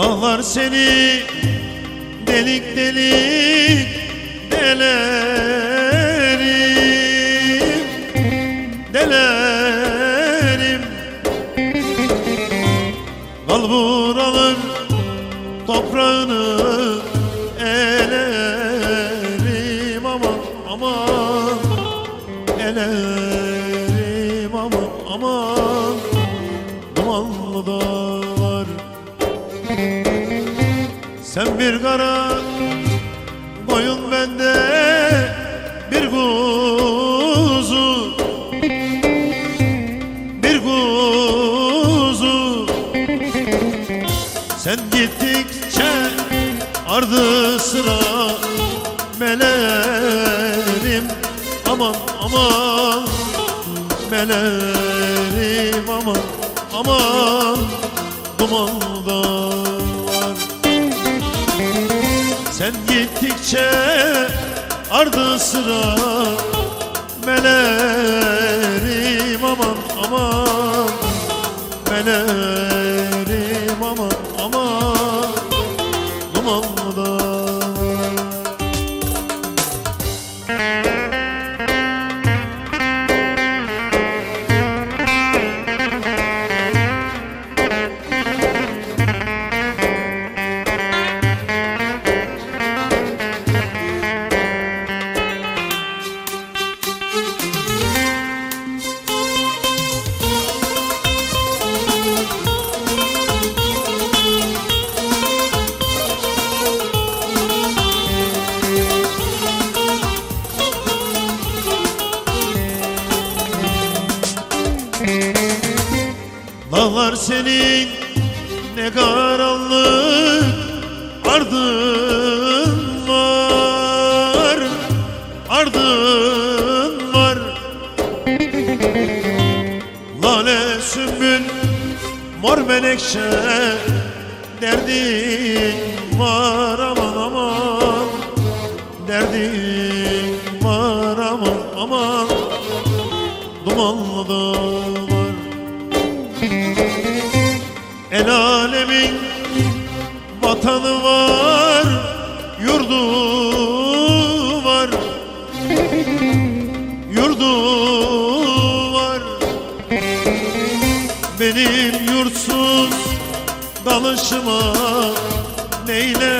Dağlar seni delik delik delerim Delerim. Kalbur alır toprağını elerim aman aman Elerim aman aman Dumanlı dağlar sen bir kara koyun bende bir kuzu. Bir kuzu. Sen gittikçe ardı sıra melerim aman aman melerim aman aman duman dağlar sen gittikçe ardı sıra melerim aman aman melerim Dağlar senin ne karanlık ardın var Ardın var. Lale sümbül mor menekşe Derdin var aman aman. Derdin var aman aman. Dumanlı dağlar El alemin vatanı var, yurdu var, yurdu var. Benim yurtsuz dalışıma neyleyim?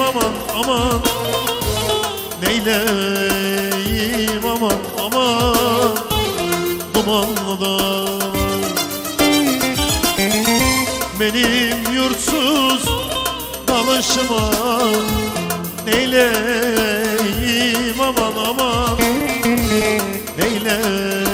Aman aman. Neyleyim? Aman aman. Dumanlı dağlar benim yurtsuz dalışıma Neyleyim? Aman aman. Neyleyim